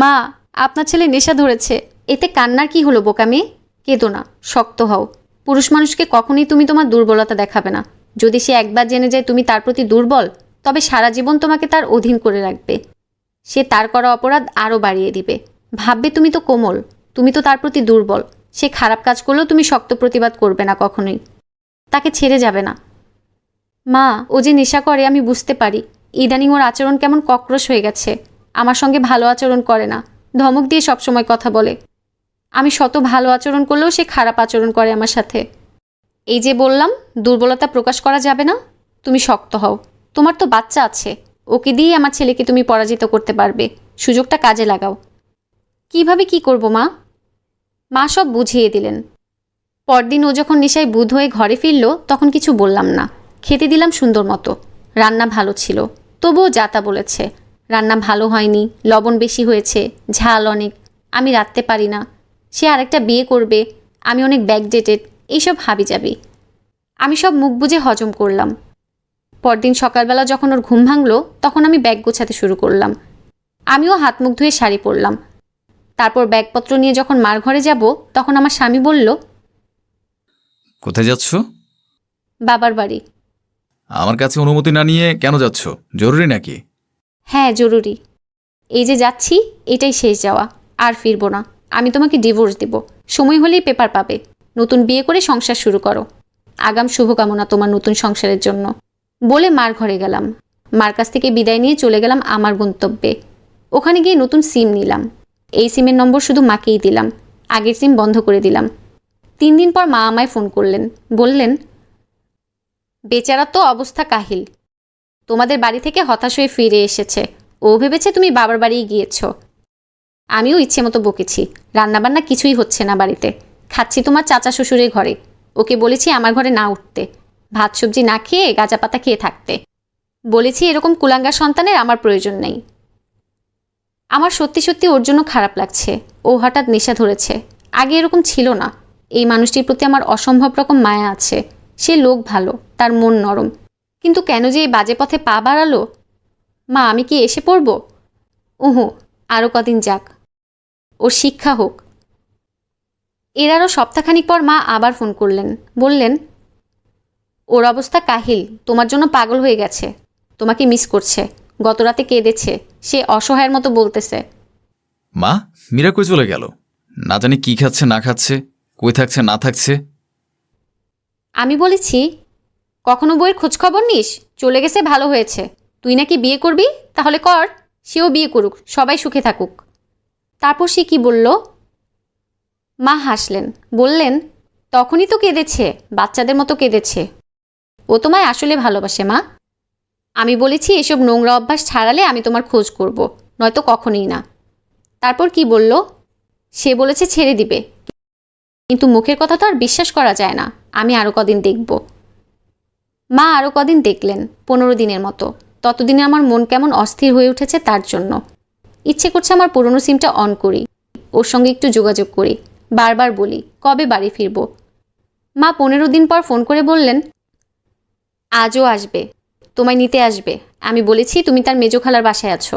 মা, আপনার ছেলে নেশা ধরেছে। এতে কান্নার কি হলো বোকা মেয়ে কেঁদো না, শক্ত হও। পুরুষ মানুষকে কখনোই তুমি তোমার দুর্বলতা দেখাবে না। যদি সে একবার জেনে যায় তুমি তার প্রতি দুর্বল, তবে সারা জীবন তোমাকে তার অধীন করে রাখবে। সে তার করা অপরাধ আরও বাড়িয়ে দিবে। ভাববে তুমি তো কোমল, তুমি তো তার প্রতি দুর্বল। সে খারাপ কাজ করলেও তুমি শক্ত প্রতিবাদ করবে না কখনোই। তাকে ছেড়ে যাবে না। মা, ও যে নেশা করে আমি বুঝতে পারি। ইদানিং ওর আচরণ কেমন কক্রোশ হয়ে গেছে। আমার সঙ্গে ভালো আচরণ করে না। ধমক দিয়ে সবসময় কথা বলে। আমি শত ভালো আচরণ করলেও সে খারাপ আচরণ করে আমার সাথে। এই যে বললাম, দুর্বলতা প্রকাশ করা যাবে না? তুমি শক্ত হও। তোমার তো বাচ্চা আছে। ওকে দিয়েই আমার ছেলেকে তুমি পরাজিত করতে পারবে। সুযোগটা কাজে লাগাও। কীভাবে কি করব, মা? মা সব বুঝিয়ে দিলেন। পরদিন ও যখন নেশায় বুধ হয়ে ঘরে ফিরল, তখন কিছু বললাম না। খেতে দিলাম সুন্দর মতো। রান্না ভালো ছিল। তবুও যাতা বলেছে। রান্না ভালো হয়নি লবণ বেশি হয়েছে ঝাল অনেক আমি রাখতে পারি না। সে আরেকটা বিয়ে করবে আমি অনেক ব্যাকডেটেড এইসব হাবি যাবি। আমি সব মুখ বুঝে হজম করলাম। পরদিন সকালবেলা যখন ওর ঘুম ভাঙলো তখন আমি ব্যাগ গোছাতে শুরু করলাম। আমিও হাত মুখ ধুয়ে শাড়ি পরলাম। তারপর ব্যাগপত্র নিয়ে যখন মার ঘরে যাব তখন আমার স্বামী বলল কোথায় যাচ্ছ? বাবার বাড়ি। আমার কাছে অনুমতি না নিয়ে কেন যাচ্ছ? জরুরি নাকি? হ্যাঁ জরুরি। এই যে যাচ্ছি, এটাই শেষ যাওয়া। আর ফিরবো না। আমি তোমাকে ডিভোর্স দেব। সময় হলেই পেপার পাবে। নতুন বিয়ে করে সংসার শুরু করো। আগাম শুভকামনা তোমার নতুন সংসারের জন্য। বলে মার ঘরে গেলাম। মার কাছ থেকে বিদায় নিয়ে চলে গেলাম আমার গন্তব্যে। ওখানে গিয়ে নতুন সিম নিলাম। এই সিমের নম্বর শুধু মাকেই দিলাম। আগের সিম বন্ধ করে দিলাম। তিন দিন পর মা আমায় ফোন করলেন। বললেন, বেচারা তো অবস্থা কাহিল। তোমাদের বাড়ি থেকে হতাশ হয়ে ফিরে এসেছে। ও ভেবেছে তুমি বাবার বাড়ি গিয়েছ। আমিও ইচ্ছে মতো বকেছি। রান্নাবান্না কিছুই হচ্ছে না বাড়িতে। খাচ্ছি তোমার চাচা শ্বশুরের ঘরে। ওকে বলেছি আমার ঘরে না উঠতে। ভাত সবজি না খেয়ে গাঁজা পাতা খেয়ে থাকতে। বলেছি এরকম কুলাঙ্গার সন্তানের আমার প্রয়োজন নেই। আমার সত্যি সত্যি ওর জন্য খারাপ লাগছে। ও হঠাৎ নেশা ধরেছে। আগে এরকম ছিল না। এই মানুষটির প্রতি আমার অসম্ভব রকম মায়া আছে। সে লোক ভালো, তার মন নরম। কিন্তু কেন যে এই বাজে পথে পা বাড়ালো? মা আমি কি এসে পড়ব? ওহো আরও কদিন যাক। ওর শিক্ষা হোক। এর আরও সপ্তাহখানিক পর মা আবার ফোন করলেন। বললেন ওর অবস্থা কাহিল। তোমার জন্য পাগল হয়ে গেছে। তোমাকে মিস করছে। গত রাতে কেঁদেছে। সে অসহায়ের মতো বলতেছে। মা মীরা কই চলে গেল? না জানি কি খাচ্ছে না খাচ্ছে কই থাকছে না থাকছে? আমি বলেছি কখনো বইয়ের খোঁজখবর নিস? চলে গেছে, ভালো হয়েছে। তুই নাকি বিয়ে করবি? তাহলে কর, সেও বিয়ে করুক, সবাই সুখে থাকুক। তারপর সে কি বলল? মা হাসলেন, বললেন, তখনই তো কেঁদেছে, বাচ্চাদের মতো কেঁদেছে। ও তোমায় আসলে ভালোবাসে, মা। আমি বলেছি, এসব নোংরা অভ্যাস ছাড়ালে আমি তোমার খোঁজ করব, নয়তো কখনই না। তারপর কি বলল? সে বলেছে ছেড়ে দিবে। কিন্তু মুখের কথা তো আর বিশ্বাস করা যায় না। আমি আরও কদিন দেখব। মা আরও কদিন দেখলেন, পনেরো দিনের মতো। ততদিনে আমার মন কেমন অস্থির হয়ে উঠেছে তার জন্য। ইচ্ছে করছে আমার পুরনো সিমটা অন করি, ওর সঙ্গে একটু যোগাযোগ করি, বারবার বলি, কবে বাড়ি ফিরব? মা পনেরো দিন পর ফোন করে বললেন, আজও আসবে, তোমায় নিতে আসবে। আমি বলেছি তুমি তার মেজো খালার বাসায় আছো।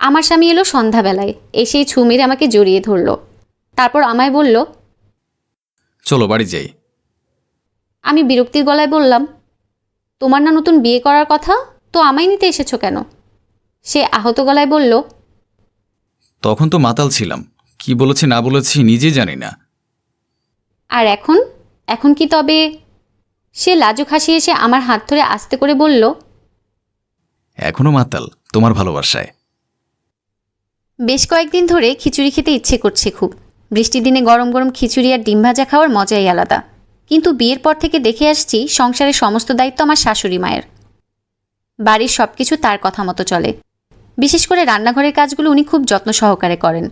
আমার স্বামী এলো সন্ধ্যাবেলায়, এসেই ছু মেরে আমাকে জড়িয়ে ধরলো। তারপর আমায় বলল, চলো বাড়ি যাই। আমি বিরক্তির গলায় বললাম তোমার না নতুন বিয়ে করার কথা? তো আমায় নিতে এসেছ কেন? সে আহত গলায় বলল তখন তো মাতাল ছিলাম। কি বলেছি না বলেছি নিজে জানি না। আর এখন? এখন কি তবে? সে লাজুক হাসি এসে আমার হাত ধরে আস্তে করে বলল এখনও মাতাল তোমার ভালোবাসায়। বেশ কয়েকদিন ধরে খিচুড়ি খেতে ইচ্ছে করছে খুব। বৃষ্টির দিনে গরম গরম খিচুড়ি আর ডিম ভাজা খাওয়ার মজাই আলাদা। কিন্তু বিয়ের পর থেকে দেখে আসছি সংসারের সমস্ত দায়িত্ব আমার শাশুড়ি মায়ের। বাড়ির সব কিছু তার কথা মতো চলে। বিশেষ করে রান্নাঘরের কাজগুলো উনি খুব যত্ন সহকারে করেন।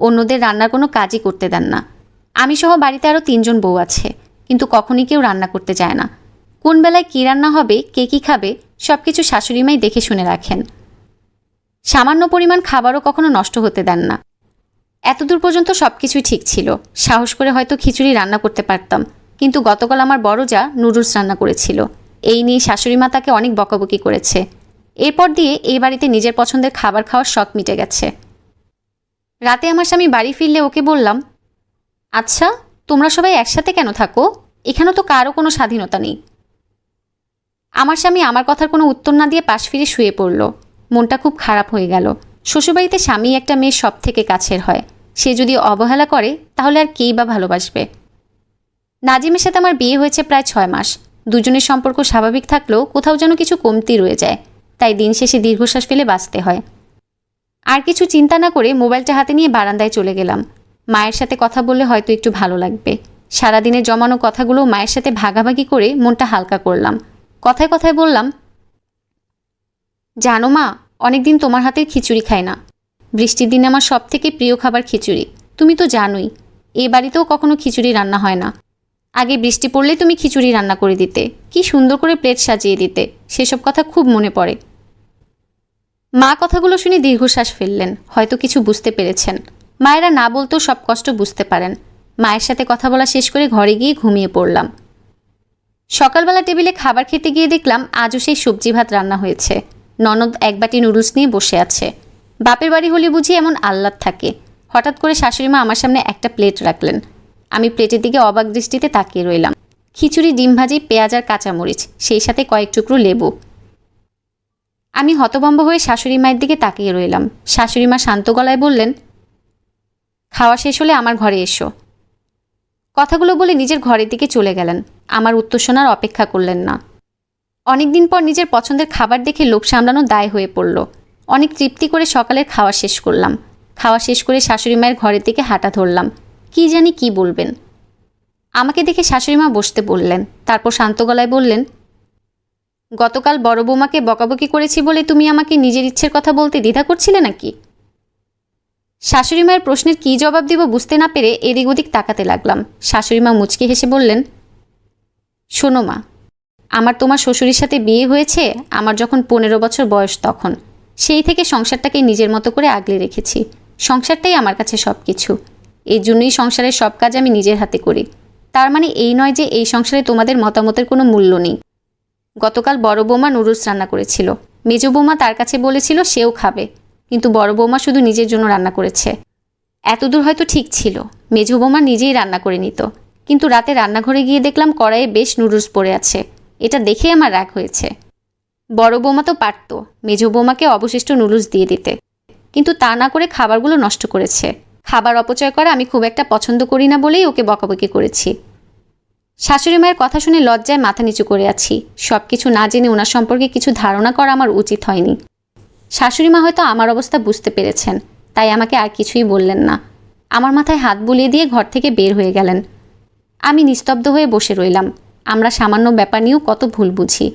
অন্যদের রান্নার কোনো কাজই করতে দেন না। আমি সহ বাড়িতে আরও তিনজন বউ আছে, কিন্তু কখনই কেউ রান্না করতে চায় না। কোন বেলায় কী রান্না হবে, কে কী খাবে সব কিছু শাশুড়িমাই দেখে শুনে রাখেন। সামান্য পরিমাণ খাবারও কখনো নষ্ট হতে দেন না। এতদূর পর্যন্ত সব কিছুই ঠিক ছিল। সাহস করে হয়তো খিচুড়ি রান্না করতে পারতাম। কিন্তু গতকাল আমার বড় যা নুডলস রান্না করেছিল। এই নিয়ে শাশুড়ি মা তাকে অনেক বকাবকি করেছে। এরপর দিয়ে এই বাড়িতে নিজের পছন্দের খাবার খাওয়ার শখ মিটে গেছে। রাতে আমার স্বামী বাড়ি ফিরলে ওকে বললাম আচ্ছা তোমরা সবাই একসাথে কেন থাকো? এখানে তো কারও কোনো স্বাধীনতা নেই। আমার স্বামী আমার কথার কোনো উত্তর না দিয়ে পাশ ফিরে শুয়ে পড়ল। মনটা খুব খারাপ হয়ে গেল। শ্বশুরবাড়িতে স্বামী একটা মেয়ের সব থেকে কাছের হয়। সে যদি অবহেলা করে, তাহলে আর কেই বা ভালোবাসবে? নাজিমের সাথে আমার বিয়ে হয়েছে প্রায় ছয় মাস। দুজনের সম্পর্ক স্বাভাবিক থাকলেও কোথাও যেন কিছু কমতি রয়ে যায়। তাই দিন শেষে দীর্ঘশ্বাস ফেলে বাঁচতে হয়। আর কিছু চিন্তা না করে মোবাইলটা হাতে নিয়ে বারান্দায় চলে গেলাম। মায়ের সাথে কথা বললে হয়তো একটু ভালো লাগবে। সারাদিনে জমানো কথাগুলো মায়ের সাথে ভাগাভাগি করে মনটা হালকা করলাম। কথায় কথায় বললাম, জানো মা, অনেকদিন তোমার হাতের খিচুড়ি খাই না। বৃষ্টির দিনে আমার সব থেকে প্রিয় খাবার খিচুড়ি। তুমি তো জানোই, এ বাড়িতেও কখনো খিচুড়ি রান্না হয় না। আগে বৃষ্টি পড়লেই তুমি খিচুড়ি রান্না করে দিতে। কি সুন্দর করে প্লেট সাজিয়ে দিতে। সেসব কথা খুব মনে পড়ে। মা কথাগুলো শুনে দীর্ঘশ্বাস ফেললেন। হয়তো কিছু বুঝতে পেরেছেন। মায়েরা না বলতেও সব কষ্ট বুঝতে পারেন। মায়ের সাথে কথা বলা শেষ করে ঘরে গিয়ে ঘুমিয়ে পড়লাম। সকালবেলা টেবিলে খাবার খেতে গিয়ে দেখলাম আজও সেই সবজি ভাত রান্না হয়েছে। ননদ এক বাটি নুডলস নিয়ে বসে আছে। বাপের বাড়ি হলে বুঝি এমন আহ্লাদ থাকে। হঠাৎ করে শাশুড়িমা আমার সামনে একটা প্লেট রাখলেন। আমি প্লেটের দিকে অবাক দৃষ্টিতে তাকিয়ে রইলাম। খিচুড়ি, ডিম ভাজি, পেঁয়াজ আর কাঁচামরিচ, সেই সাথে কয়েক টুকরো লেবু। আমি হতভম্ব হয়ে শাশুড়ি মায়ের দিকে তাকিয়ে রইলাম। শাশুড়ি মা শান্ত গলায় বললেন, খাওয়া শেষ হলে আমার ঘরে এসো। কথাগুলো বলে নিজের ঘরের দিকে চলে গেলেন। আমার উত্তর শোনার অপেক্ষা করলেন না। অনেকদিন পর নিজের পছন্দের খাবার দেখে লোভ সামলানো দায় হয়ে পড়ল। অনেক তৃপ্তি করে সকালের খাওয়া শেষ করলাম। খাওয়া শেষ করে শাশুড়ি মায়ের ঘরের দিকে হাঁটা ধরলাম। কি জানি কি বলবেন। আমাকে দেখে শাশুড়ি মা বসতে বললেন, তারপর শান্ত গলায় বললেন, গতকাল বড় বৌমাকে বকাবকি করেছি বলে তুমি আমাকে নিজের ইচ্ছের কথা বলতে দ্বিধা করছিলে নাকি? শাশুড়ি মায়ের প্রশ্নের কী জবাব দিব বুঝতে না পেরে এদিক ওদিক তাকাতে লাগলাম। শাশুড়ি মা মুচকি হেসে বললেন, শোনো মা, আমার তোমার শ্বশুরের সাথে বিয়ে হয়েছে, আমার যখন পনেরো বছর বয়স তখন। সেই থেকে সংসারটাকে নিজের মতো করে আগলে রেখেছি। সংসারটাই আমার কাছে সব কিছু এই জন্যই সংসারের সব কাজ আমি নিজের হাতে করি। তার মানে এই নয় যে এই সংসারে তোমাদের মতামতের কোনো মূল্য নেই। গতকাল বড় বৌমা নুডলস রান্না করেছিল। মেজ বৌমা তার কাছে বলেছিল সেও খাবে। কিন্তু বড় বৌমা শুধু নিজের জন্য রান্না করেছে। এতদূর হয়তো ঠিক ছিল। মেজ বৌমা নিজেই রান্না করে নিত। কিন্তু রাতে রান্নাঘরে গিয়ে দেখলাম কড়াইয়ে বেশ নুডলস পড়ে আছে। এটা দেখে আমার রাগ হয়েছে। বড় বৌমা তো পারত। মেজ বৌমাকে অবশিষ্ট নুডলস দিয়ে দিতে। কিন্তু তা না করে খাবারগুলো নষ্ট করেছে। খাবার অপচয় করা আমি খুব একটা পছন্দ করি না বলেই ওকে বকাবকি করেছি। শাশুড়ি মায়ের কথা শুনে লজ্জায় মাথা নিচু করে আছি। সব কিছু না জেনে ওনার সম্পর্কে কিছু ধারণা করা আমার উচিত হয়নি। শাশুড়ি মা হয়তো আমার অবস্থা বুঝতে পেরেছেন, তাই আমাকে আর কিছুই বললেন না। আমার মাথায় হাত বুলিয়ে দিয়ে ঘর থেকে বের হয়ে গেলেন। আমি নিস্তব্ধ হয়ে বসে রইলাম। আমরা সামান্য ব্যাপার নিয়েও কত ভুল বুঝি।